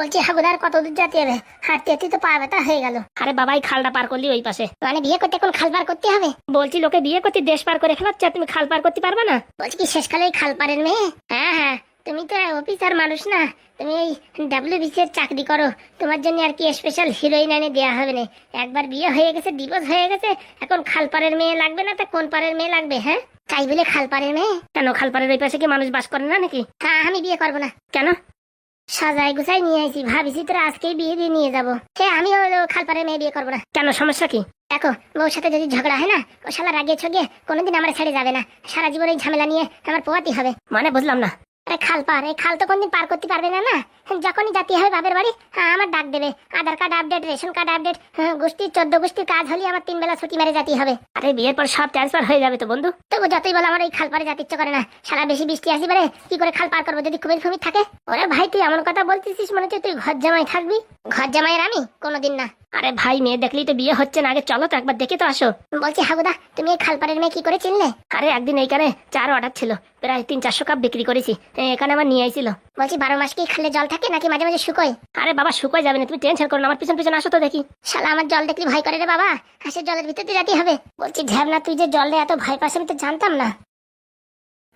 বলছি হাগুদার কত দূর যেতে হবে? হাঁটতে হাঁটতে তো পা ব্যথা হয়ে গেল। আরে বাবাই খালটা পার করলি ওই পাশে। মানে বিয়ে করতে কোন খাল পার করতে হবে? বলছি লোকে বিয়ে করতে দেশ পার করে ফেলাচ্ছে তুমি খাল পার করতে পারবে না? বলছি কি শেষকালে খাল পারের মেয়ে? হ্যাঁ হ্যাঁ। তুমি তো অফিসার মানুষ না। তুমি এই ডাব্লিউবিসি এর চাকরি করো। তোমার জন্য আর কি স্পেশাল হিরোইন এনে দেওয়া হবে না। একবার বিয়ে হয়ে গেছে ডিভোর্স হয়ে গেছে এখন খাল পারের মেয়ে লাগবে না তা কোন পারের মেয়ে লাগবে হ্যাঁ? তাই বলে খাল পারের মেয়ে? কেন খাল পারের ওই পাশে কি মানুষ বাস করে না নাকি? হ্যাঁ আমি বিয়ে করব না। কেন? সাজাই গুছাই নিয়ে আইছি। ভাবিছি তোরা আজকেই বিয়ে দিয়ে নিয়ে যাব। হ্যাঁ আমি খাল পারের মেয়ে বিয়ে করব না। কেন সমস্যা কি? দেখো বউর সাথে যদি ঝগড়া হয় না ও শালা রাগে ছগিয়ে কোনোদিন আমার ছেড়ে যাবে না। সারা জীবন এই ঝামেলা নিয়ে আমার পোয়াতি হবে। মানে বুঝলাম না। আরে খাল পার এই খাল তো কোনদিন পার করতে পারবে না না? যখনই জাতি হবে বাপের বাড়ি হ্যাঁ আমার ডাক দেবে। Aadhaar card update ration card update গোষ্ঠীর চোদ্দ গোষ্ঠীর কাজ হলে আমার তিন বেলা ছুটি মেরে জাতি হবে। আরে বিয়ের পর সব ট্রান্সফার হয়ে যাবে তো বন্ধু। তবু যতই বলো আমার এই খাল পারে যাতে ইচ্ছে করে না। সারা বেশি বৃষ্টি আসি পারে কি করে খাল পার করব যদি কুমির ফুমির থাকে? ওরে ভাই তুই এমন কথা বলতেছিস মনে হচ্ছে তুই ঘর জামাই থাকবি? ঘর জামাইয়ের আমি? কোনোদিন না। আরে ভাই মেয়ে দেখলেই তো বিয়ে হচ্ছে না। আগে চলো তো একবার দেখে তো আসো। বলছি হাগুদা তুমি এই খাল পাড়ের মেয়ে কি করে চিনলে? আরে একদিন এইখানে চার অর্ডার ছিল। প্রায় তিন চারশো কাপ বিক্রি করেছি। এখানে আমার নিয়ে আইছিল। বলছি বারো মাস কি খালে জল থাকে নাকি মাঝে মাঝে শুকোয়? আরে বাবা শুকোয় যাবে না। তুমি টেনশন করো আমার পিছন পিছন আসো তো দেখি। শালা আমার জল দেখলি ভয় করে রে বাবা। হাসে জলের ভিতর দিয়ে যেতে হবে। বলছি ঝ্যাবনা তুই যে জলে এত ভয় পাস আমি তো জানতাম না।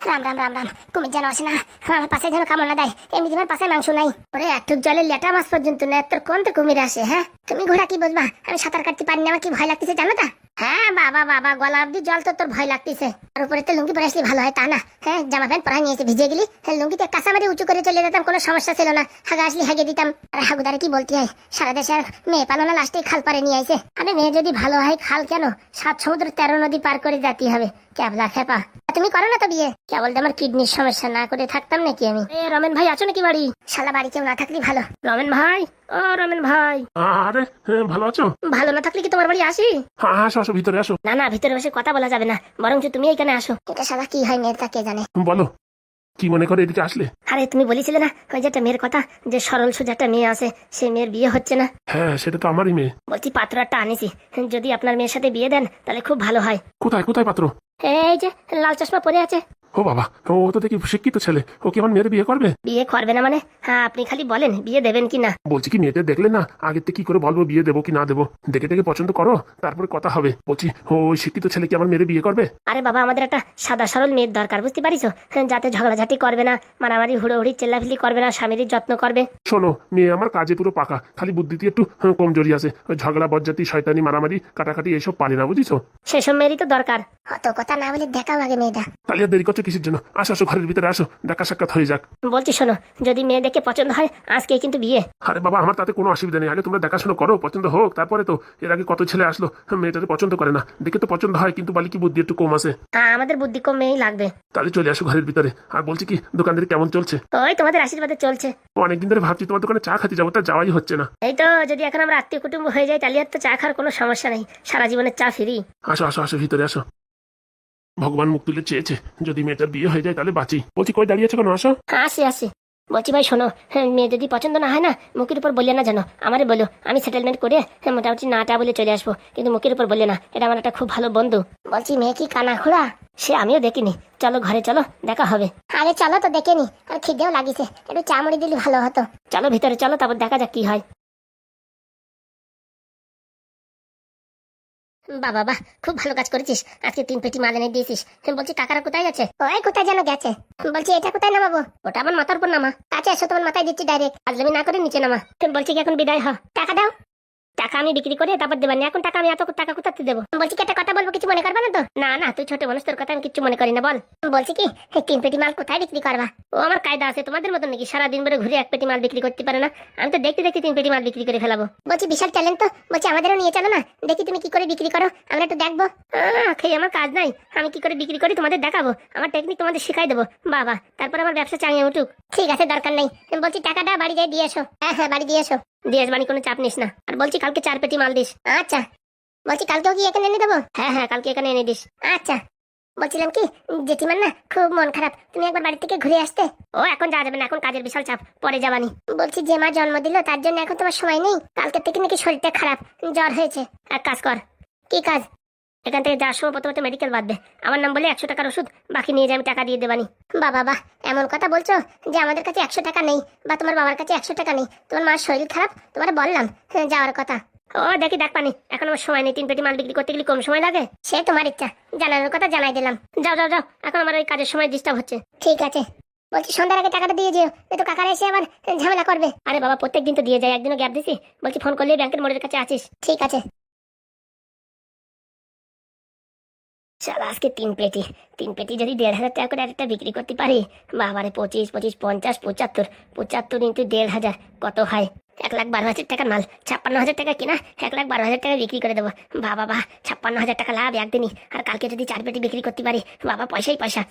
রাম রাম রাম রাম। কুমির যেন আসে না আমার পাশে যেন কামড় না দেয়। এমনি আমার পাশে মাংস নাই। ওরে এত জলে লেটা মাছ পর্যন্ত না তোর কোন তো কুমির আসে হ্যাঁ? তুমি ঘোড়া কি বুঝবা? আমি সাঁতার কাটতে পারি না, আমার কি ভয় লাগতেছে, জানো তা? হ্যাঁ বাবা বাবা, গলা অব্দি জল তো তোর ভয় লাগতেছে। আর উপরে তো লুঙ্গি পরে আসলে ভালো হয়, তা না? হ্যাঁ জামা প্যান্ট পরা নিয়েছে, ভিজে গেলি। হ্যাঁ লুঙ্গিতে কাঁচামারি উঁচু করে চলে যেতাম, কোনো সমস্যা ছিল না। হাগা আসলে হাগে দিতাম। আর হাগুদারে কি বলতে হয়? সারা দেশে আর মেয়ে পালনা লাস্টে খাল পারে নিয়ে আইছে। আরে, মেয়ে যদি ভালো হয়, খাল কেন? সাত সমুদ্র তেরো নদী পার করে যেতে হবে। ক্যাবলা খেপা। তুমি করো না তো বিয়ে। কেবল আমার কিডনির সমস্যা না করে থাকতাম নাকি আমি? এ রমেন ভাই আছো নাকি বাড়ি? শালা বাড়ি কেউ না থাকলে ভালো। রমেন ভাই? ও রমেন ভাই। আরে হ্যাঁ, ভালো আছো? ভালো না থাকলে কি তোমার বাড়ি আসি? হ্যাঁ আসো আসো ভিতরে আসো। না না ভিতরে বসে কথা বলা যাবে না। বরঞ্চ তুমি এখানে আসো। এটা শালা কি হয় নেতা কে জানে? বলো। কি মনে করে এদিকে আসলে? আরে তুমি বলেছিলে না ওই যে একটা মেয়ের কথা যে সরল সোজা একটা মেয়ে আছে সে মেয়ের বিয়ে হচ্ছে না। হ্যাঁ সেটা তো আমারই মেয়ে। বলছি পাত্র একটা আনিছি। যদি আপনার মেয়ের সাথে বিয়ে দেন তাহলে খুব ভালো হয়। কোথায় কোথায় পাত্র? এই যে লাল চশমা পরে আছে। ও বাবা ও তো দেখি শিক্ষিত ছেলে। ও কি আমার মেয়ের বিয়ে করবে? বিয়ে করবে না মানে? হ্যাঁ আপনি খালি বলেন বিয়ে দেবেন কি না? বলছি কি মেয়েটা দেখলে না? আগের থেকে কি করে বলব বিয়ে দেবো কি না দেবো? দেখে দেখে পছন্দ করো তারপরে কথা হবে। বলছি ও ওই শিক্ষিত ছেলে কি আমার মেয়ের বিয়ে করবে? আরে বাবা আমাদের একটা সাদা সরল মেয়ের দরকার বুঝতে পারিস যাতে ঝগড়াঝাটি করবে না মারামারি হুড়োহুড়ি চেল্লাফিলি করবে না স্বামীর যত্ন করবে। শোনো মেয়ে আমার কাজে পুরো পাকা খালি বুদ্ধিতে একটু হ্যাঁ, কমজোরি আছে। ওই ঝগড়া বজ্জাতি শয়তানি মারামারি কাটাকাটি এইসব পারে না বুঝিছো? সেসব মেয়েরই তো দরকার। অত কথা না বলে দেখাও আগে মেয়েটা। তাহলে দেরি করছ কিসের জন্য? আসো আসো ঘরের ভিতরে আসো। দেখা সাক্ষাৎ হয়ে যাক। বলছি শোনো যদি মেয়ে দেখে পছন্দ হয় আজকে কিন্তু বিয়ে। আরে বাবা আমার তাতে কোনো অসুবিধা নেই। আগে তোমরা দেখাশোনা করো পছন্দ হোক তারপরে তো এর আগে কত ছেলে আসলো মেয়েটাতে পছন্দ করে না। দেখে তো পছন্দ হয় কিন্তু বলি কি বুদ্ধি একটু কম আছে? হ্যাঁ আমাদের বুদ্ধি কম মেয়েই লাগবে। তাহলে চলে আসো ঘরের ভিতরে। আর বলছি কি দোকানদারি কেমন চলছে? ওই তোমাদের আশীর্বাদে চলছে। অনেকদিন ধরে ভাবছি তোমার দোকানে চা খাতে যাব তা যাওয়াই হচ্ছে না। এই তো যদি এখন আমরা আত্মীয় কুটুম্ব হয়ে যাই তাহলে আর তো চা খাওয়ার কোনো সমস্যা নেই। সারা জীবনের চা ফ্রি। আসো আসো আসো ভিতরে আসো। ভগবান মুখ তুলে চেয়েছে যদি মেয়েটার বিয়ে হয়ে যায় তাহলে বাঁচি। বলছি কই দাঁড়িয়েছো কেন? আসো। আসি আসি। বলছি ভাই শোনো হ্যাঁ, মেয়ে যদি পছন্দ না হয় না মুখের উপর বললে না জানো। আমারে বলো আমি সেটেলমেন্ট করে হ্যাঁ, মোটামুটি নাটা বলে চলে আসব। কিন্তু মুখের উপর বললে না এটা আমার একটা খুব ভালো বন্ধু। বলছি মেয়ে কি কানা খোড়া সে আমিও দেখিনি। চলো ঘরে চলো দেখা হবে। আরে চলো তো দেখে নি। আর খিদেও লাগিছে। একটু চা মুড়ি দিলে ভালো হতো। চলো ভিতরে চলো তারপর দেখা যাক কি হয়। বাবা বাবা খুব ভালো কাজ করেছিস। আজকে তিন পেটি মাল এনে দিয়েছিস। বলছি কাকারা কোথায় গেছে? ওই কোথায় যেন গেছে। বলছি এটা কোথায় নামাবো? ওটা আমার মাথার উপর নামা। কাছে এসো তোমার মাথায় দিচ্ছি ডাইরেক্ট আজলামি না করে নিচে নামা। তুমি বলছি কি এখন বিদায় হ। টাকা দাও। টাকা আমি বিক্রি করে তারপর দেবানি এখন টাকা আমি এত টাকা কোথাতে দেবো? বলছি কি, একটা কথা বলব, কিছু মনে করবে না তো? না না, তুই ছোট মানুষ, তোর কথা আমি কিচ্ছু মনে করি না, বল। বলছি কি তিন পেটি মাল কোথায় বিক্রি করবা? ও আমার কায়দা আছে, তোমাদের মতন নাকি সারাদিন ধরে ঘুরে এক পেটি মাল বিক্রি করতে পারে না? আমি তো দেখতে দেখতে তিন পেটি মাল বিক্রি করে ফেলাবো। বলছি, বিশাল ট্যালেন্ট তো। বলছি, আমাদেরও নিয়ে চলো না। দেখি তুমি কি করে বিক্রি করো, আমরা একটু দেখব। খেয়ে আমার কাজ নাই। আমি কি করে বিক্রি করি তোমাদের দেখাবো। আমার টেকনিক তোমাদের শিখাই দেবো। বাবা, তারপর আমার ব্যবসা চাঙিয়ে উঠুক। ঠিক আছে, দরকার নেই। বলছি, টাকাটা বাড়ি যাই দিয়ে এসো। হ্যাঁ হ্যাঁ বাড়ি দিয়ে এসো। দিয়ে আসবানি কোনো চাপ নিস না। আর বলছি কালকে চার পেটি মাল দিস। আচ্ছা। বলছি কালকেও কি এখানে এনে দেবো? হ্যাঁ হ্যাঁ কালকে এখানে এনে দিস। আচ্ছা। বলছিলাম কি, জেঠিমার না খুব মন খারাপ। তুমি একবার বাড়ি থেকে ঘুরে আসতে। ও, এখন যাওয়া যাবে না, এখন কাজের বিশাল চাপ, পরে যাবানি। বলছি যে মা জন্ম দিল, তার জন্য এখন তোমার সময় নেই। কালকে থেকে নাকি শরীরটা খারাপ, জ্বর হয়েছে। এক কাজ কর। কি কাজ? এখান থেকে যাওয়ার সময় প্রথমে মেডিকেল বাঁধবে আমার নাম বলে একশো টাকার ওষুধ বাকি নিয়ে যাই আমি টাকা দিয়ে দেবানি। বা বাবা এমন কথা বলছো যে আমাদের কাছে একশো টাকা নেই বা তোমার বাবার কাছে একশো টাকা নেই। তোমার মার শরীর খারাপ তোমার বললাম হ্যাঁ, যাওয়ার কথা। ও দেখি দেখ পানি এখন আমার সময় নেই তিন পেটি মাল বিক্রি করতে গেলে কম সময় লাগে? সে তোমার ইচ্ছা জানানোর কথা জানাই দিলাম। যাও যাও যাও এখন আমার ওই কাজের সময় ডিস্টার্ব হচ্ছে। ঠিক আছে। বলছি সন্ধ্যার আগে টাকাটা দিয়ে যেও তো কাকারা এসে আবার ঝামেলা করবে। আরে বাবা প্রত্যেক দিন তো দিয়ে যায় একদিনও গ্যাপ দিছি। বলছি ফোন করলে ব্যাংকের মোড়ের কাছে আছিস। ঠিক আছে। আজকে তিন পেটি। তিন পেটি যদি দেড় হাজার টাকা করে একটা বিক্রি করতে পারি বাবারে পঁচিশ পঁচিশ, পঞ্চাশ, পঁচাত্তর পঁচাত্তর ইন্টু দেড় হাজার, কত হয়? এক লাখ বারো হাজার টাকার মাল, ছাপ্পান্ন হাজার টাকা কিনা, এক লাখ বারো হাজার টাকা বিক্রি করে দেবো। বাবা বা ছাপ্পান্ন হাজার টাকা লাভ একদিনই। আর কালকে যদি চার পেটি বিক্রি করতে পারি বাবা পয়সাই পয়সা।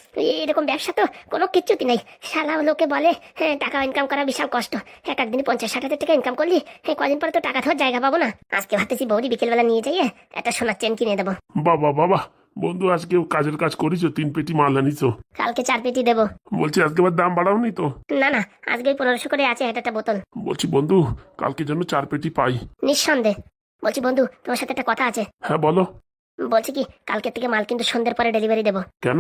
এরকম ব্যবসা তো কোনো কিচ্ছুতি নেই। সালা লোকে বলে হ্যাঁ টাকা ইনকাম করা বিশাল কষ্ট। এক একদিনে পঞ্চাশ, ষাট হাজার টাকা ইনকাম করলি হ্যাঁ কদিন পরে তো টাকা ধর জায়গা পাবো না। আজকে ভাবতেছি বৌদি বিকেলবেলা নিয়ে যাইয়ে একটা সোনার চেন কিনে দেবো। বাবা বাবা বন্ধু আজকে কাজের কাজ করিছো তিন পেটি মাল আনিছো। কালকে চার পেটি দেবো। বলছি আজকে আবার দাম বাড়াওনি তো? না না আজকে পনেরোশো করে আছে একটা একটা বোতল। বলছি বন্ধু কালকে জন্য চার পেটি পাই। নিঃসন্দেহ। বলছি বন্ধু তোমার সাথে একটা কথা আছে। হ্যাঁ বলো। বলছি কি কালকে থেকে মাল কিন্তু সন্ধ্যের পরে ডেলিভারি দেবো। কেন?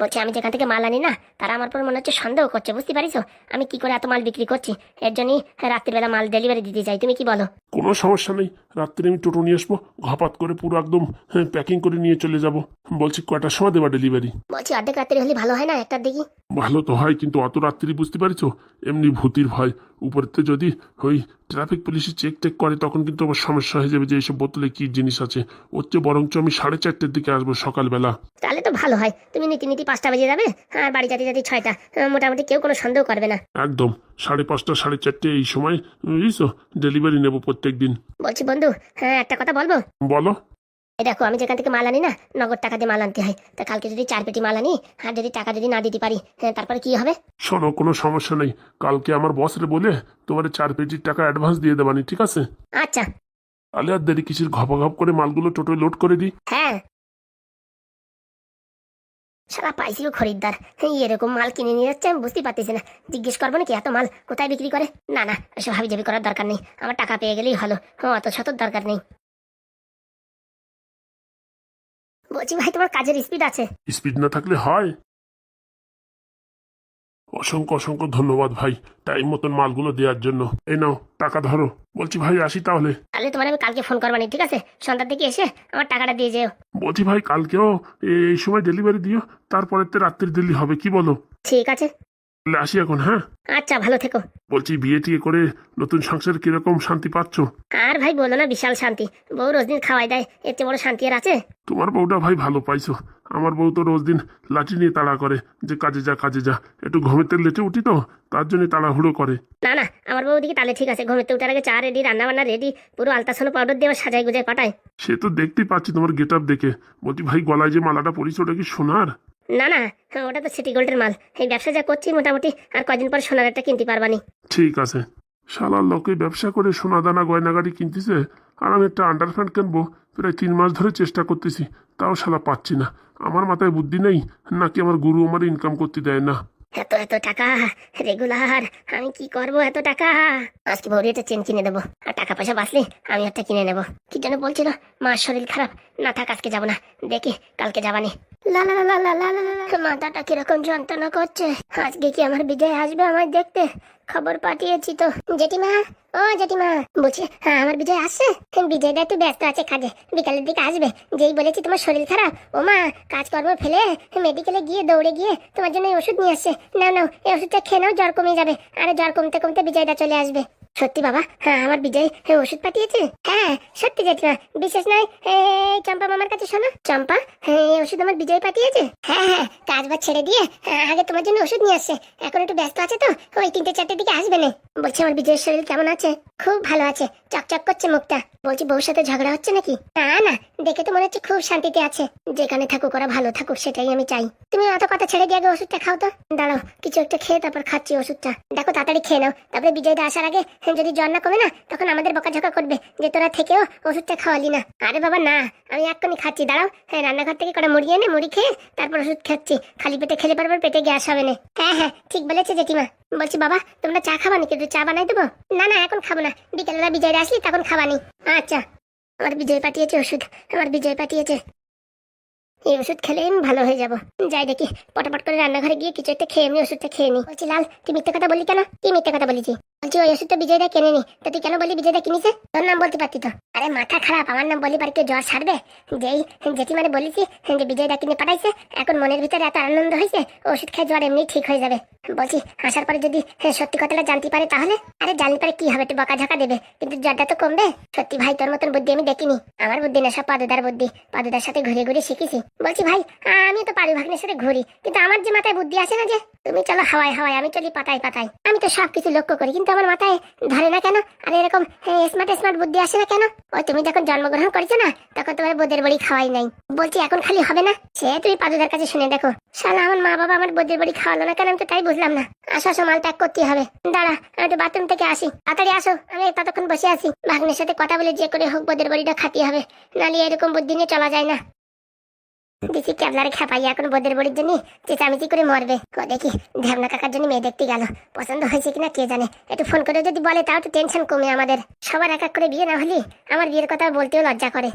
বলছি আমি যেখান থেকে মাল আনি না তারা আমার পর মনে হচ্ছে সন্দেহ করছে বুঝতে পারিস? আমি কি করে এত মাল বিক্রি করছি? এর জন্যই রাত্রিবেলা মাল ডেলিভারি দিতে চাই তুমি কি বলো? কোনো সমস্যা নেই রাত্রে আমি টোটো নিয়ে আসব ঘাপাত করে পুরো একদম প্যাকিং করে নিয়ে চলে যাব। বলছি কয়টার সময় দেবা ডেলিভারি বলছি অর্ধেক রাত্রি হলে ভালো হয় না একটার দিকে? ভালো তো হয় কিন্তু অত রাত্রি বুঝতে পারিছো? এমনি ভূতির ভয়। উপরতে যদি ওই ট্রাফিক পুলিশে চেক টেক করে তখন কিন্তু আমার সমস্যা হয়ে যাবে যে এইসব বোতলে কি জিনিস আছে। ওর চেয়ে বরঞ্চ আমি সাড়ে চারটের দিকে আসব সকালবেলা। তাহলে তো ভালো হয়। তুমি নীতি নীতি পাঁচটা বেজে যাবে আর বাড়ি যাতে যাতে ছয়টা আহ, মোটামুটি কেউ কোনো সন্দেহ করবে না। একদম সাড়ে পাঁচটা সাড়ে চারটে এই সময় বুঝছ ডেলিভারি নেব প্রত্যেক দিন বলছি বন্ধু হ্যাঁ একটা কথা বলব? বলো। এই দেখো আমি যেখান থেকে মাল আনি না নগদ টাকা দিয়ে মাল আনতে হয়। তা কালকে যদি চার পেটি মাল আনি আর যদি টাকা যদি না দিতে পারি হ্যাঁ তারপরে কি হবে? শোনো কোনো সমস্যা নেই। কালকে আমার বসরে বলে তোমার চার পেটির টাকা অ্যাডভান্স দিয়ে দেবানি ঠিক আছে? আচ্ছা। তাহলে আর দেরি কিসের ঘপা ঘপ করে মালগুলো টোটোয় লোড করে দিই? হ্যাঁ। সারা পাইছিও খরিদ্দার। এই এরকম মাল কিনে নিয়ে যাচ্ছে আমি বুঝতেই পারতেছি না। জিজ্ঞেস করব নাকি এত মাল? কোথায় বিক্রি করে? না না এসব হাবি জাবি করার দরকার নেই। আমার টাকা পেয়ে গেলেই ভালো হ্যাঁ অত শত দরকার নেই। বলছি ভাই তোমার কাজের স্পিড আছে। স্পিড না থাকলে হয়। অসংখ্য অসংখ্য ধন্যবাদ ভাই টাইম মতন মালগুলো দেওয়ার জন্য। এই নাও টাকা ধরো। বলছি ভাই আসি তাহলে। তাহলে তোমার আমি কালকে ফোন করবানি ঠিক আছে? সন্ধ্যার দিকে এসে আমার টাকাটা দিয়ে যেও। বলছি ভাই কালকেও এই সময় ডেলিভারি দিও তারপরে তো রাত্রির দিল্লি হবে কি বলো? ঠিক আছে। তাহলে আসি এখন হ্যাঁ? আচ্ছা ভালো থেকো। বলছি বিয়ে টিয়ে করে নতুন সংসার কীরকম শান্তি পাচ্ছ? আর ভাই বলো না বিশাল শান্তি। বউ রোজ দিন খাওয়াই দেয় এর চেয়ে বড় শান্তি আর আছে? তোমার বউটা ভাই ভালো পাইছো। আমার বউ তো রোজ দিন লাঠি নিয়ে তাড়া করে যে কাজে যা কাজে যা। একটু ঘুমেতে লেটে উঠি তো তার জন্য তাড়াহুড়ো করে। না না আমার বউ দিকে তাহলে ঠিক আছে। ঘুমেতে উঠার আগে চা রেডি রান্না বান্না রেডি পুরো আলতাসনো পাউডার দিয়ে আমার সাজাই গুজাই পাঠায়। সে তো দেখতেই পাচ্ছি তোমার গেট আপ দেখে। বলছি ভাই গলায় যে মালাটা পরিস ওটা কি সোনার? না না হ্যাঁ, ওটা তো সিটি গোল্ডের মাল। এই ব্যবসা যা করছি মোটামুটি আর কয়দিন পর সোনার একটা কিনতে পারবানি। ঠিক আছে। শালার লোকে ব্যবসা করে সোনা দানা গয়নাগাড়ি কিনতেছে আর আমি একটা আন্ডারফ্যান্ড কিনবো প্রায় তিন মাস ধরে চেষ্টা করতেছি তাও শালা পাচ্ছি না। আমার মাথায় বুদ্ধি নেই নাকি আমার গুরু আমার ইনকাম করতে দেয় না। এত এত টাকা রেগুলার আমি কি করব এত টাকা? আজকে বৌরি একটা চেন কিনে দেবো, আর টাকা পয়সা বাঁচলে আমি একটা কিনে নেব। কি যেন বলছিল, মার শরীর খারাপ, না থাক আজকে যাব না, দেখি কালকে যাবানি। লা লা, মাথাটা কীরকম যন্ত্রণা করছে, আজকে কি আমার বিজয় আসবে আমায় দেখতে? খবর পাঠিয়েছি তো। জেঠিমা, ও জেঠিমা, বলছি হ্যাঁ আমার বিজয় আসছে? বিজয় দা একটু ব্যস্ত আছে কাজে। বিকালের দিকে আসবে। যেই বলেছি তোমার শরীর খারাপ। ও মা, কাজকর্ম ফেলে মেডিকেলে গিয়ে দৌড়ে গিয়ে তোমার জন্য ওষুধ নিয়ে আসছে। না না এই ওষুধটা খেয়ে নাও, জ্বর কমে যাবে। আর জ্বর কমতে কমতে বিজয় দা চলে আসবে। সত্যি বাবা? হ্যাঁ আমার বিজয় হ্যাঁ ওষুধ পাঠিয়েছে। হ্যাঁ সত্যি জেঠিমা বিশেষ নয় চম্পা মামার কাছে শোনো। চম্পা হ্যাঁ ওষুধ আমার বিজয় পাঠিয়েছে। হ্যাঁ হ্যাঁ কাজ বাজ ছেড়ে দিয়ে হ্যাঁ, আগে তোমার জন্য ওষুধ নিয়ে আসছে। এখন একটু ব্যস্ত আছে তো ওই তিনটে চারটের দিকে আসবে না। বলছি আমার বিজয়ের শরীর কেমন আছে? খুব ভালো আছে। চকচক করছে মুখটা। বলছি বউর সাথে ঝগড়া হচ্ছে নাকি? না না দেখে তো মনে হচ্ছে খুব শান্তিতে আছে। যেখানে থাকুক ওরা ভালো থাকুক সেটাই আমি চাই। তুমি অত কথা ছেড়ে দিয়ে আগে ওষুধটা খাও তো। দাঁড়াও কিছু একটা খেয়ে তারপর খাচ্ছি ওষুধটা। দেখো তাড়াতাড়ি খেয়ে নাও। তারপরে বিজয়দা আসার আগে যদি জ্বর না কমে না, তখন আমাদের বকাঝকা করবে যে তোরা থেকেও ওষুধটা খাওয়ালি না। আরে বাবা, না, আমি এক্ষুনি খাচ্ছি, দাঁড়াও। হ্যাঁ রান্নাঘর থেকে কটা মুড়ি এনে মুড়ি খেয়ে তারপর ওষুধ খাচ্ছি। খালি পেটে খেলে পারবার পেটে গ্যাস হবে না। হ্যাঁ হ্যাঁ ঠিক বলেছে জেঠিমা। বলছি, বাবা, তোমরা চা খাবা নাকি? একটু চা বানাই দেবো? না না, এখন খাব না। বিকেলবেলা বিজয় আসলি, তখন খাবানি। আচ্ছা। আমার বিজয় পাঠিয়েছে ওষুধ, আমার বিজয় পাঠিয়েছে। এই ওষুধ খেলে আমি ভালো হয়ে যাব। যাই দেখি, পটাপট করে রান্নাঘরে গিয়ে কিছু একটা খেয়ে এমনি ওষুধটা খেয়ে নি বলছি, লাল, তুই মিথ্যে কথা বলি কেন? কি মিথ্যে কথা বলেছি? বলছি ওই ওষুধটা বিজয়দা তা তুই কেন বলি বিজয়দা তোর নাম বলতে পারতি তো। আরে, মাথা খারাপ, আমার নাম বলি পারি কেউ জ্বর ছাড়বে? যেই বলেছি যে বিজয়দা কিনে পাঠাইছে, এখন মনের ভিতরে এত আনন্দ হয়েছে, ওষুধ খেয়ে জ্বর এমনি ঠিক হয়ে যাবে। বলছি, আসার পরে যদি সত্যি কথাটা জানতে পারে তাহলে? আরে, জানতে পারে কি হবে, একটু বকাঝকা দেবে। কিন্তু জ্বরটা তো কমবে। সত্যি ভাই, তোর মতন বুদ্ধি আমি দেখিনি। আমার বুদ্ধি না, সব পাদুদার বুদ্ধি। পাদুদার সাথে ঘুরে ঘুরে শিখেছি। বলছি ভাই আমি তো পারু ভাগ্নের সাথে ঘুরি। কিন্তু আমার যে মাথায় বুদ্ধি আছে না যে, তুমি চলো হাওয়ায় হাওয়ায়, আমি চলি পাতায় পাতায়। আমি তো সবকিছু লক্ষ্য করি, কিন্তু আমার মাথায় ধরে না কেন? আর এরকম স্মার্ট স্মার্ট বুদ্ধি আসে না কেন? ওই তুমি যখন জন্মগ্রহণ করেছ না, তখন তোমার বোধের বাড়ি খাওয়াই নাই। বলছি, এখন খালি হবে না? সে তুমি পাদুদার কাছে শুনে দেখো। শালা, আমার মা বাবা আমার বোধের বাড়ি খাওয়ালো না কেন? আমি তো তাই বুঝলাম না। আসো আসো, মাল ত্যাগ করতে হবে। দাঁড়া, আমি একটু বাথরুম থেকে আসি। তাড়াতাড়ি আসো, আমি ততক্ষণ বসে আছি। ভাগ্নের সাথে কথা বলে যে করে হোক বোধের বাড়িটা খাতি হবে। নাহলে এরকম বুদ্ধি নিয়ে চলা যায় না। দেখি ক্যাবলারে খেপাই এখন বোদের বড়ির জন্য চেঁচামেচি করে মরবে। দেখি ধ্যামনা কাকার জন্য মেয়ে দেখতে গেল। পছন্দ হয়েছে কিনা কে জানে? একটু ফোন করে যদি বলে, তাও তো টেনশন কমে আমাদের। সবার এক এক করে বিয়ে না হলে আমার বিয়ের কথা বলতেও লজ্জা করে।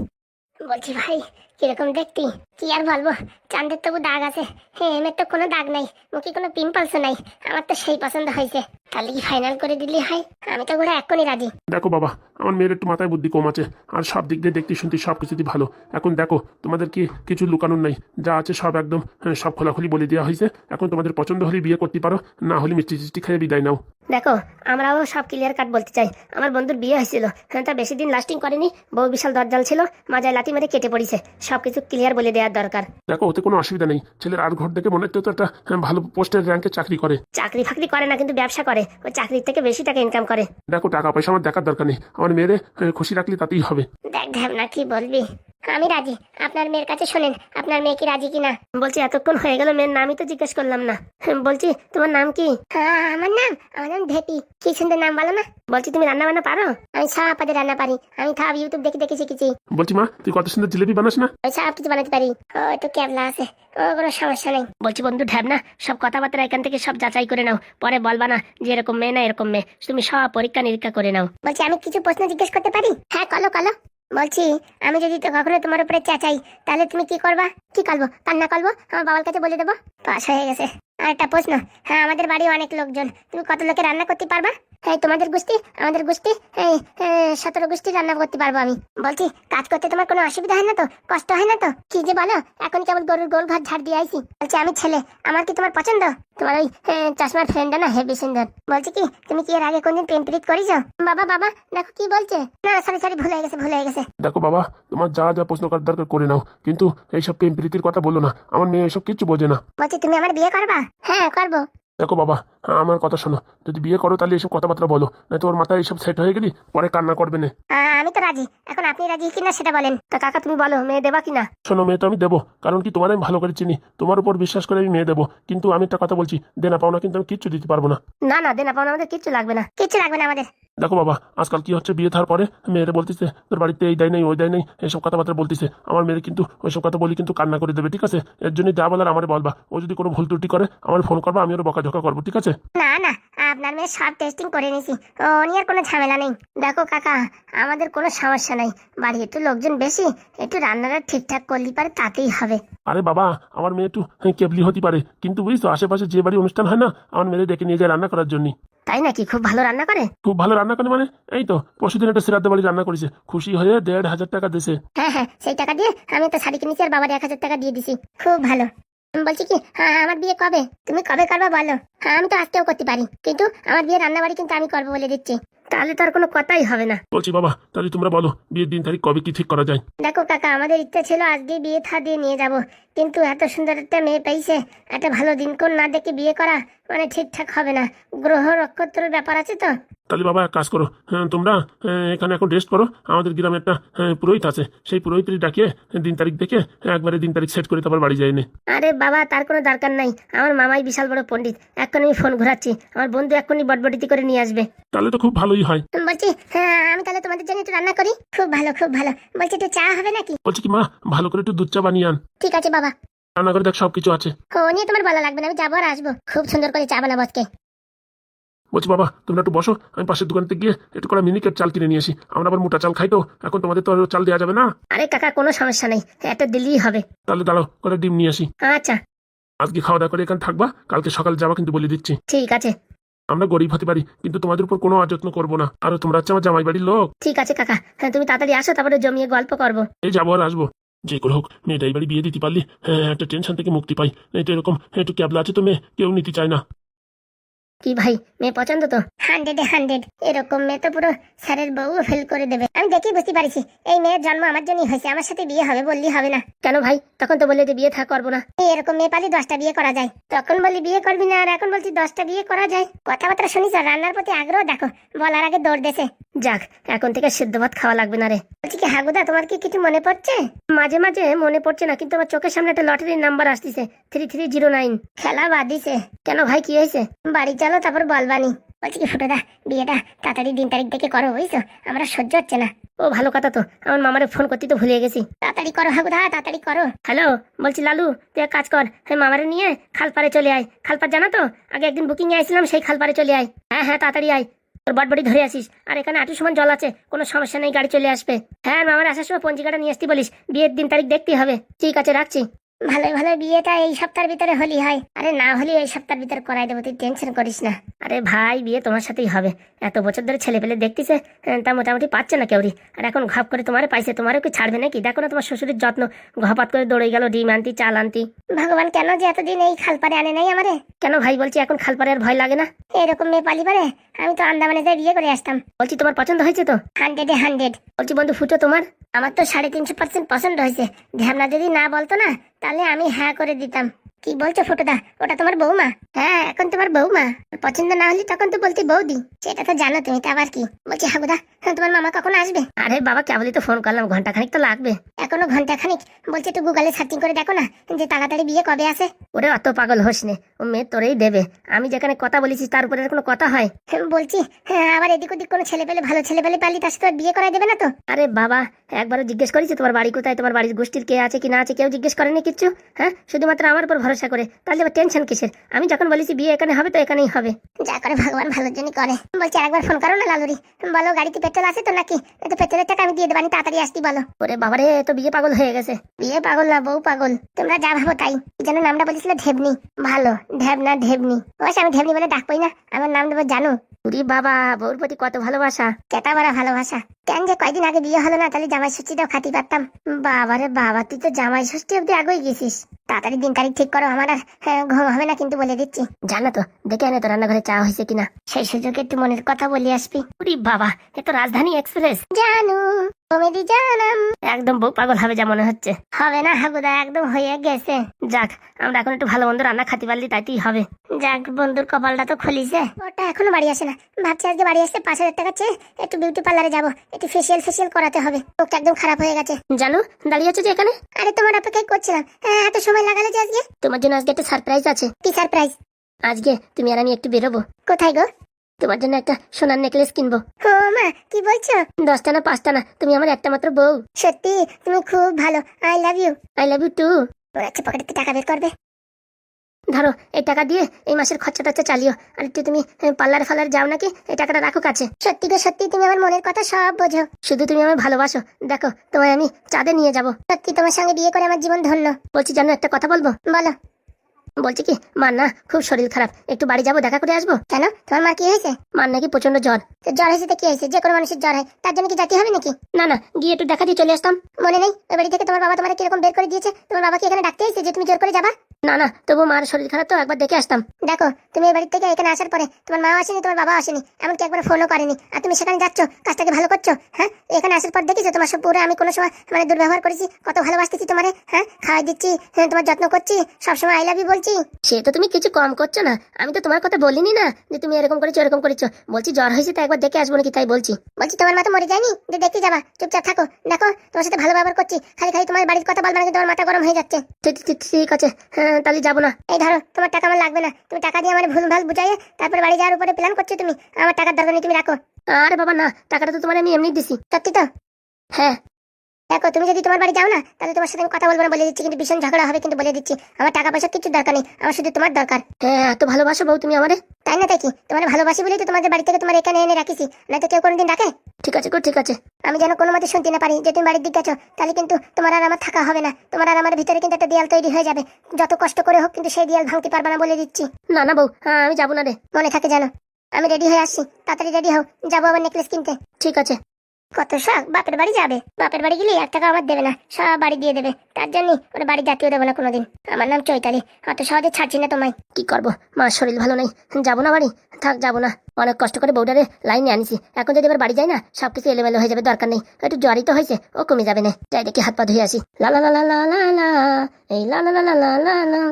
বলছি, ভাই, কীরকম দেখতি? কি আর বলব? চাঁদের তবু দাগ আছে। হ্যাঁ এমের তো কোনো দাগ নাই। মুখে কোনো পিম্পলসও নাই। আমার তো সেই পছন্দ হয়েছে। তাহলে কি ফাইনাল করে দিলি হয়। আমি তো ঘোড়া এক্ষুনি রাজি। দেখো বাবা আমার মেয়ের একটু মাথায় বুদ্ধি কম আছে। আর সব দিক দিয়ে দেখতে শুনতে সব কিছুতেই ভালো। এখন দেখো তোমাদের কি কিছু লুকানোর নাই? যা আছে সব একদম হ্যাঁ, সব খোলাখুলি বলে দেওয়া হয়েছে। এখন তোমাদের পছন্দ হলে বিয়ে করতে পারো না হলে মিষ্টি চিষ্টি খেয়ে বিদায় নাও। দেখো আমরাও সব ক্লিয়ার কাট বলতে চাই। আমার বন্ধুর বিয়ে হয়েছিল। হ্যাঁ তা বেশি দিন লাস্টিং করেনি। বউ বিশাল দরজাল ছিল। মাজায় লাঠি মেরে কেটে পড়েছে। সবকিছু ক্লিয়ার বলে দেওয়ার দরকার। দেখো ওতে কোনো অসুবিধা নেই। ছেলের আর ঘর দেখে মনে হচ্ছে তো একটা হ্যাঁ, ভালো পোস্টের র্যাঙ্কে চাকরি করে। চাকরি ফাকরি করে না কিন্তু ব্যবসা করে। ও চাকরির থেকে বেশি টাকা ইনকাম করে। দেখো টাকা পয়সা আমার দেখার দরকার নেই। আমার মেয়েরে হ্যাঁ, খুশি রাখলে তাতেই হবে। দেখ না কি বলবি? আমি রাজি। আপনার মেয়ের কাছে শোনেন আপনার মেয়ে কি রাজি কিনা? বলছি এতক্ষণ হয়ে গেল মেয়ের নামই তো জিজ্ঞেস করলাম না। বলছি তোমার নাম কি? আমার নাম আমার নাম ভেপি। কি সুন্দর নাম বলো না। বলছি তুমি রান্না বান্না পারো? আমি সব আপাদের রান্না পারি। আমি সব ইউটিউব দেখে দেখে শিখেছি। বলছি মা তুই কত সুন্দর জিলেপি বানাস না? ওই সব কিছু বানাতে পারি। ও একটু ক্যাবলা আছে। ও কোনো সমস্যা নেই। বলছি বন্ধু ঢ্যাবনা সব কথাবার্তা এখান থেকে সব যাচাই করে নাও। পরে বলবা না যে এরকম মেয়ে না এরকম মেয়ে। তুমি সব পরীক্ষা নিরীক্ষা করে নাও। বলছি আমি কিছু প্রশ্ন জিজ্ঞেস করতে পারি? হ্যাঁ কলো কলো বলছি, আমি যদি তো কখনো তোমার উপরে চেঁচাই, তাহলে তুমি কি করবা? কি করব কান্না করব আমার বাবার কাছে বলে দেবো? পাশ হয়ে গেছে। আর একটা প্রশ্ন হ্যাঁ আমাদের বাড়ি অনেক লোকজন, তুমি কত লোকে রান্না করতে পারবা? তোমাদের গোষ্ঠী আমাদের গোষ্ঠী সতেরো গোষ্ঠী রান্না করতে পারব আমি। বলছি কাজ করতে তোমার কোনো অসুবিধা হয় না তো? কষ্ট হয় না তো? কি যে বলো এখন কেবল গরুর গোল ঘর ঝাড় দিয়ে আইছি। বলছি আমি ছেলে আমার কি তোমার পছন্দ? তোমার ওই চশমার ফ্রেন্ড না হেভি সুন্দর। বলছি কি তুমি কি এর আগে কোনদিন প্রেম প্রীত করেছ? বাবা বাবা দেখো কি বলছে। না সরি সরি ভুলে গেছে ভুলে গেছে। দেখো বাবা তোমার যা যা প্রশ্ন করার দরকার করে নাও। কিন্তু এইসব প্রেম প্রীতির কথা বলো না আমার মেয়ে এসব কিছু বোঝে না। বলছি তুমি আমার বিয়ে করবা? হ্যাঁ করব। দেখো বাবা হ্যাঁ, আমার কথা শোনো। যদি বিয়ে করো তাহলে এসব কথাবার্তা বলো না তোর মাথায় এসব সেট হয়ে গেলি পরে কান্না করবে না। আমি তো রাজি। এখন আপনি রাজি কিনা সেটা বলেন। তো কাকা তুমি বলো মেয়ে দেবা কিনা? শোনো মেয়ে তো আমি দেবো কারণ কি তোমার আমি ভালো করে চিনি। তোমার উপর বিশ্বাস করে আমি মেয়ে দেবো কিন্তু আমি একটা কথা বলছি দেনা পাওনা কিন্তু আমি কিচ্ছু দিতে পারব না। না না দেনা পাওনা আমাদের কিচ্ছু লাগবে না। কিচ্ছু লাগবে না আমাদের। দেখো বাবা আজকাল কি হচ্ছে? বিয়ে থার পরে মেয়েরা বলতেছে তোর বাড়িতে এই দেয় নেই ওই দেয় নেই এসব কথাবার্তা বলতেছে। আমার মেয়ের কিন্তু ওইসব কথা বলি কিন্তু কান্না করে দেবে ঠিক আছে? এর জন্য যা বলার আমার বলবা। ও যদি কোনো ভুল ত্রুটি করে আমার ফোন করবা আমি ওর বকাঝকা করব ঠিক আছে? না না আপনার মেয়ে সব টেস্টিং করে নিয়েছি। ও নিয়ে কোনো ঝামেলা নেই। দেখো কাকা আমাদের কোনো সমস্যা নাই। বাড়ি একটু লোকজন বেশি একটু রান্নাটা ঠিকঠাক করলে পারে তাতেই হবে। আরে বাবা আমার মেয়ে একটু কেবলি হতে পারে। কিন্তু বুঝছ আশেপাশে যে বাড়ি অনুষ্ঠান হয় না আমার মেয়ে ডেকে নিয়ে যায় রান্না করার জন্য তাই নাকি খুব ভালো রান্না করে? খুব ভালো রান্না করে মানে? এই তো পরশুদিন একটা শ্রাদ্ধ বাড়ি রান্না করেছে। খুশি হয়ে দেড় হাজার টাকা দিয়েছে হ্যাঁ হ্যাঁ সেই টাকা দিয়ে আমি তো শাড়ি কিনেছি আর বাবার এক হাজার টাকা দিয়ে দিছি। খুব ভালো। বলছি কি হ্যাঁ আমার বিয়ে কবে? তুমি কবে করবা বলো? হ্যাঁ আমি তো আজকেও করতে পারি। কিন্তু আমার বিয়ে রান্নাবাড়ি কিন্তু আমি করব বলে দিচ্ছি। তাহলে তো আর কোনো কথাই হবে না। বলছি বাবা তাহলে তোমরা বলো বিয়ের দিন তারিখ কবে কি ঠিক করা যায়? দেখো কাকা আমাদের ইচ্ছা ছিল আজকে বিয়ে থা দিয়ে নিয়ে যাব। কিন্তু এত সুন্দর একটা মেয়ে পেয়েছে। একটা ভালো দিন দিনক্ষণ না দেখে বিয়ে করা মানে ঠিকঠাক হবে না। গ্রহ নক্ষত্রের ব্যাপার আছে তো? তাহলে বাবা এক কাজ করো। হ্যাঁ, তোমরা হ্যাঁ, এখানে এখন রেস্ট করো। আমাদের গ্রামে একটা হ্যাঁ, পুরোহিত আছে। সেই পুরোহিতের ডাকিয়ে দিন তারিখ দেখে একবারে দিন তারিখ সেট করে তারপর বাড়ি যায়নি আরে বাবা তার কোনো দরকার নাই। আমার মামাই বিশাল বড় পণ্ডিত। এক্ষুনি আমি ফোন ঘোরাচ্ছি। আমার বন্ধু এক্ষুনি বটবটিতে করে নিয়ে আসবে। তাহলে তো খুব ভালোই হয়। বলছি হ্যাঁ আমি তাহলে তোমাদের জন্য একটু রান্না করি। খুব ভালো খুব ভালো। বলছি একটু চা হবে নাকি? বলছি কি মা ভালো করে একটু দুধ চা বানিয়ে আন। ঠিক আছে বাবা। রান্না করে দেখ সব কিছু আছে। ও নিয়ে তোমার বলা লাগবে না আমি যাব আর আসব। খুব সুন্দর করে চা বানাবো আজকে। বলছি বাবা তোমরা একটু বসো আমি পাশের দোকান থেকে গিয়ে একটু করে মিনিকেট চাল কিনে নিয়ে আসি। আমরা আবার মোটা চাল খাই তো এখন তোমাদের তো আর চাল দেওয়া যাবে না? আরে কাকা কোনো সমস্যা নেই একটা দিলেই হবে। তাহলে দাঁড়াও করে ডিম নিয়ে আসি। আচ্ছা। আজকে খাওয়া দাওয়া করে এখানে থাকবা কালকে সকালে যাবা কিন্তু বলে দিচ্ছি। ঠিক আছে। আমরা গরিব হতে পারি কিন্তু তোমাদের উপর কোনো অযত্ন করব না। আর তোমরা হচ্ছে আমার জামাই বাড়ির লোক। ঠিক আছে কাকা হ্যাঁ তুমি তাড়াতাড়ি আসো তারপরে জমিয়ে গল্প করব। এই যাব আর আসব। যে করে হোক মেয়েটা এই বাড়ি বিয়ে দিতে পারলি হ্যাঁ একটা টেনশন থেকে মুক্তি পাই। না তো এরকম, একটু ক্যাবলা আছে তো মেয়ে, কেউ নিতে চায় না। কি ভাই মেয়ে পছন্দ তো? হান্ড্রেডে হান্ড্রেড। এরকম মেয়ে তো পুরো স্যারের বউ ফেল করে দেবে। আমি দেখি বুঝতে পারছি এই মেয়ের জন্ম আমার জন্যই হয়েছে আমার সাথে বিয়ে হবে বললি হবে না। কেন ভাই? তখন তো বললে যে বিয়ে থাক করব না। এরকম মেয়ে পালি দশটা বিয়ে করা যায়। তখন বলি বিয়ে করবি না আর এখন বলছি দশটা বিয়ে করা যায়। কথাবার্তা শুনিস আর রান্নার প্রতি আগ্রহ দেখো বলার আগে দৌড় দেছে যাক এখন থেকে সিদ্ধ ভাত খাওয়া লাগবে না রে। বলছি কি হাগুদা তোমার কি কিছু মনে পড়ছে? মাঝে মাঝে মনে পড়ছে না কিন্তু আমার চোখের সামনে একটা লটারির নাম্বার আসতেছে থ্রি থ্রি জিরো নাইন। খেলা বাদিছে। কেন ভাই কি হয়েছে? বাড়ি চলো তারপর বলবানি। বলছি কি, ফুটোদা, বিয়েটা তাড়াতাড়ি দিন তারিখ দেখে করো, বুঝছ? আমরা সহ্য হচ্ছে না। ও, ভালো কথা তো। আমার মামারে ফোন করতে তো ভুলে গেছি। তাড়াতাড়ি করো হাগুদা তাড়াতাড়ি করো। হ্যালো বলছি লালু, তুই এক কাজ কর। হ্যাঁ মামারে নিয়ে খালপাড়ে চলে আয়। খালপাড় জানা তো? আগে একদিন বুকিং এ আইছিলাম, সেই খালপাড়ে চলে আয়। হ্যাঁ হ্যাঁ তাড়াতাড়ি আয়। তোর বটবটি ধরে আসিস। আর এখানে আটু সমান জল আছে, কোনো সমস্যা নেই, গাড়ি চলে আসবে। হ্যাঁ মামার আসার সময় পঞ্জিকাটা নিয়ে আসতে বলিস। বিয়ের দিন তারিখ দেখতেই হবে। ঠিক আছে, রাখছি। ভালোই ভালো বিয়েটা এই সপ্তাহের ভিতরে হলি হয়। আরে না হলে এই সপ্তাহের ভিতরে করাই দেবো তুই টেনশন করিস না। আরে ভাই বিয়ে তোমার সাথেই হবে। এত বছর ধরে ছেলে পেলে দেখতেছে হ্যাঁ, তা মোটামুটি পাচ্ছে না কেউরি। আর এখন ঘাপ করে তোমার পাইছে তোমারও কি ছাড়বে নাকি? দেখো না তোমার শ্বশুরের যত্ন। ঘপাত করে দৌড়ে গেল ডিম আনতি চাল আনতি। ভগবান কেন যে এতদিন এই খালপারে আনে নাই আমারে? কেন ভাই বলছি এখন খালপারে আর ভয় লাগে না? এরকম মেয়ে পালি? পারে আমি তো আন্দামানে যাই বিয়ে করে আসতাম। বলছি তোমার পছন্দ হয়েছে তো? হান্ড্রেডে হান্ড্রেড। বলছি বন্ধু ফুটো তোমার? আমার তো সাড়ে তিনশো পার্সেন্ট পছন্দ হয়েছে। ধ্যামনা যদি না বলতো না, তাহলে আমি হ্যাঁ করে দিতাম। কি বলছো ফুটোদা? ওটা তোমার বৌমা? হ্যাঁ এখন তোমার বৌমা। পছন্দ না হলে তখন তো বলতি বৌদি। সেটা তো জানো তুমি তা আবার কি? বলছি হ্যাঁ, তোমার মামা কখন আসবে? আরে বাবা কেবলই তো ফোন করলাম ঘণ্টা খানিক তো লাগবে। এখনও ঘণ্টা খানিক বলছি একটু গুগলে সার্চিং করে দেখো না যে তাড়াতাড়ি বিয়ে কবে আসে? ওরে অত পাগল হোস নে। ও মেয়ে তোরেই দেবে। আমি যেখানে কথা বলেছি তার উপরে কোনো কথা হয়? হ্যাঁ, বলছি হ্যাঁ আবার এদিক ওদিক কোনো ছেলে পেলে ভালো ছেলে পেলে পালি তার সাথে বিয়ে করাই দেবে না তো? আরে বাবা একবারও জিজ্ঞেস করেছি তোমার বাড়ি কোথায় তোমার বাড়ির গোষ্ঠীর কে আছে কি না আছে কেউ জিজ্ঞেস করেনি কিচ্ছু? হ্যাঁ শুধুমাত্র আমার উপর ভরসা করে তাহলে আবার টেনশন কিসের? আমি যখন বলেছি বিয়ে এখানে হবে তো এখানেই হবে। যা করে ভগবান ভালোর জন্য করে। বলছি আরেকবার ফোন করো না লালুরি। বলো গাড়িতে পেট্রোল আছে তো নাকি? তো পেট্রোলের টাকা আমি দিয়ে দেবানি তাড়াতাড়ি আসতি বলো। ওরে বাবারে তো বিয়ে পাগল হয়ে গেছে। বিয়ে পাগল না বউ পাগল। তোমরা যা ভাবো তাই। যেন নামটা বলেছিল ঢেবনি। ভালো ঢেবনা ঢেবনি। অবশ্য আমি ঢেবনি বলে ডাকবই না। আমার নাম দেবো জানো। উরি বাবা বউর প্রতি কত ভালোবাসা। কেটা বড় ভালোবাসা। কেন যে কয়দিন আগে বিয়ে হলো না তাহলে জামাই ষষ্ঠীটাও খাতি পারতাম। বাবা রে বাবা তুই তো জামাই ষষ্ঠী অব্দি আগেই গেছিস। তাড়াতাড়ি দিন তারিখ ঠিক করো আমার হ্যাঁ, ঘুম হবে না কিন্তু বলে দিচ্ছি। জানো তো দেখে আনে তো রান্নাঘরে চা হয়েছে কিনা। সেই সুযোগে একটু মনের কথা বলি আসবি। উরি বাবা এ তো রাজধানী এক্সপ্রেস। জানু। কমেডি জানাম। একদম বউ পাগল হবে যা মনে হচ্ছে। হবে না হাগুদা একদম হয়ে গেছে। যাক আমরা এখন একটু ভালো মন্দ রান্না খাতে পারলি তাইতেই হবে। যাক বন্ধুর কপালটা তো খুলিছে। ওটা এখনও বাড়ি আসে না। ভাবছি আজকে বাড়ি আসতে পাঁচ হাজার টাকা চেয়ে একটু বিউটি পার্লারে যাব। একটু ফেসিয়াল ফেসিয়াল করাতে হবে। মুখটা একদম খারাপ হয়ে গেছে। জানো দাঁড়িয়ে আছো যে এখানে? আরে তোমার অপেক্ষায় করছিলাম। হ্যাঁ, এত সময় লাগালে যে আজকে? তোমার জন্য আজকে একটা সারপ্রাইজ আছে। কি সারপ্রাইজ আজকে তুমি আর আমি একটু বেরোবো। কোথায় গো? তোমার জন্য একটা সোনার নেকলেস কিনবো। ও মা কি বলছো? দশটা না পাঁচটা না তুমি আমার একটা মাত্র বউ। সত্যি তুমি খুব ভালো। I love you I love you too ওর আছে পকেটে টাকা বের করবে। ধরো এই টাকা দিয়ে এই মাসের খরচা টরচা চালিও। আর একটু তুমি পার্লার ফার্লার যাও নাকি? এই টাকাটা রাখো কাছে। সত্যি গো সত্যি তুমি আমার মনের কথা সব বোঝো। শুধু তুমি আমার ভালোবাসো। দেখো তোমায় আমি চাঁদে নিয়ে যাব। সত্যি তোমার সঙ্গে বিয়ে করে আমার জীবন ধন্য। বলছি জানো একটা কথা বলব? বলো। বলছি কি মার না খুব শরীর খারাপ। একটু বাড়ি যাব দেখা করে আসব? কেন? তোমার মা কি হয়েছে? মার নাকি প্রচণ্ড জ্বর। জ্বর হয়েছে কি হয়েছে? যে কোনো মানুষের জ্বর হয়। তার জন্য কি জাতি হবে নাকি? না না গিয়ে একটু দেখা দিয়ে চলে আসতাম। মনে নেই? ওই বাড়ি থেকে তোমার বাবা তোমার কীরকম বের করে দিয়েছে? তোমার বাবা কি এখানে ডাকতে এসেছে যে তুমি জোর করে যাবা? না না তবু মার শরীর খারাপ তো একবার দেখে আসতাম। দেখো তুমি এই বাড়ি থেকে এখানে আসার পরে তোমার মাও আসেনি তোমার বাবা আসেনি এমনকি একবার ফোনও করেনি। আর তুমি সেখানে যাচ্ছ কাজটাকে ভালো করছ হ্যাঁ? এখানে আসার পর দেখেছ তোমার সব পুরো আমি কোনো সময় মানে দুর্ব্যবহার করেছি কত ভালোবাসতেছি তোমারে হ্যাঁ? খাওয়াই দিচ্ছি হ্যাঁ, তোমার যত্ন করছি সবসময় আই লাভ ইউ বলছি। সে তো তুমি কিছু কম করছ না। আমি তো তোমার কথা বলিনি না যে তুমি এরকম করেছ এরকম করেছ। বলছি জ্বর হয়েছে তো একবার দেখে আসব নাকি তাই বলছি। বলছি তোমার মাথা মরে যায়নি? যে দেখতে যাবা চুপচাপ থাকো। দেখো তোমার সাথে ভালো ব্যবহার করছি। খালি খালি তোমার বাড়ির কথা বলবে না তোমার মাথা গরম হয়ে যাচ্ছে। ঠিক আছে। হ্যাঁ তাহলে যাব না। এই ধরো তোমার টাকা আমার লাগবে না। তুমি টাকা দিয়ে আমার ভুল ভালো বুঝাইয়ে তারপরে বাড়ি যাওয়ার উপরে প্ল্যান করছ তুমি। আমার টাকার দরকার নেই তুমি রাখো। আরে বাবা না টাকাটা তো তোমার আমি এমনি দিছি। সত্যি তো? হ্যাঁ। দেখো, তুমি যদি তোমার বাড়ি যাও না, তাহলে তোমার সাথে আমি কথা বলব না, বলে দিচ্ছি, কিন্তু ভীষণ ঝগড়া হবে, কিন্তু বলে দিচ্ছি। আমার টাকা পয়সা কিছু দরকার নেই, আমার শুধু তোমার দরকার। হ্যাঁ এত ভালোবাসো বউ তুমি আমারে। তাই না তাই তোমার ভালোবাসি বলেই তো তোমাদের বাড়ি থেকে তোমার এখানে এনে রাখিছি, নয়তো কেউ কোনোদিন ডাকে? ঠিক আছে ঠিক আছে। আমি যেন কোনো মতে শুনতে না পারি যে তুমি বাড়ির দিকে গেছো, তাহলে কিন্তু তোমার আর আমার থাকা হবে না। তোমার আর আমার ভিতরে কিন্তু একটা দেয়াল তৈরি হয়ে যাবে। যত কষ্ট করে হোক, কিন্তু সেই দেয়াল ভাঙতে পারবে না বলে দিচ্ছি। না না বউ হ্যাঁ আমি যাব না রে। মনে থাকে জানো আমি রেডি হয়ে আসছি, তাড়াতাড়ি রেডি হও, যাব আবার নেকলেস কিনতে। ঠিক আছে। কত শখ বাপের বাড়ি যাবে বাপের বাড়ি গেলে এক টাকা আমার দেবে না সব বাড়ি দিয়ে দেবে তার জন্য ওরা বাড়ি জাতীয় দেবো না কোনোদিন আমার নাম চৈতালি অত সহজে ছাড়ছি না তোমায় কি করব মার শরীর ভালো নেই যাব না বাড়ি থাক যাব না অনেক কষ্ট করে বউটারে লাইনে আনিছি এখন যদি এবার বাড়ি যাই না সব কিছু এলোমেলো হয়ে যাবে দরকার নেই একটু জ্বরই তো হয়েছে ও কমে যাবে না যাই দেখি হাত পা ধুয়ে আসি লা লা লা লা লা লা এই লা লা লা লা লা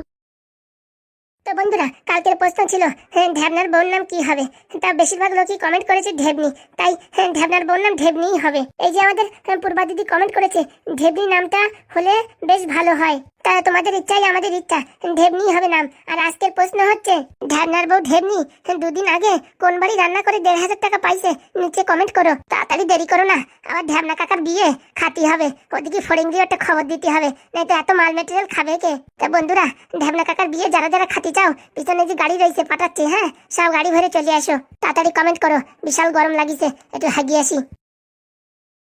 তো বন্ধুরা কালকের প্রশ্ন ছিল হ্যাঁ ঢ্যাবনার বোন নাম কি হবে? তা বেশিরভাগ লোকই কমেন্ট করেছে ঢেবনি তাই হ্যাঁ ঢ্যাবনার বোন নাম ঢেবনিই হবে। এই যে আমাদের হ্যাঁ, পূর্বা দিদি কমেন্ট করেছে ঢেবনি নামটা হলে বেশ ভালো হয়। তা তোমাদের ইচ্ছাই আমাদের ইচ্ছা। ঢেবনি হবে নাম। আর আজকের প্রশ্ন হচ্ছে ঢ্যাবনার বউ ঢেবনি, দুদিন আগে কোন বাড়ি রান্না করে দেড় হাজার টাকা পাইছে? নিচে কমেন্ট করো। তাড়াতাড়ি দেরি করো না। আবার ঢ্যাবনা কাকার বিয়ে খাতি হবে। ওদিকে ফড়িঙ্গি একটা খবর দিতে হবে। নাই তো এত মাল মেটেরিয়াল খাবে কে? তা বন্ধুরা ঢ্যাবনা কাকার বিয়ে যারা যারা খাতি চাও, পিছনে যে গাড়ি রয়েছে পাঠাচ্ছি হ্যাঁ? সব গাড়ি ভরে চলে আসো। তাড়াতাড়ি কমেন্ট করো। বিশাল গরম লাগিছে। একটু হাগিয়ে আসি।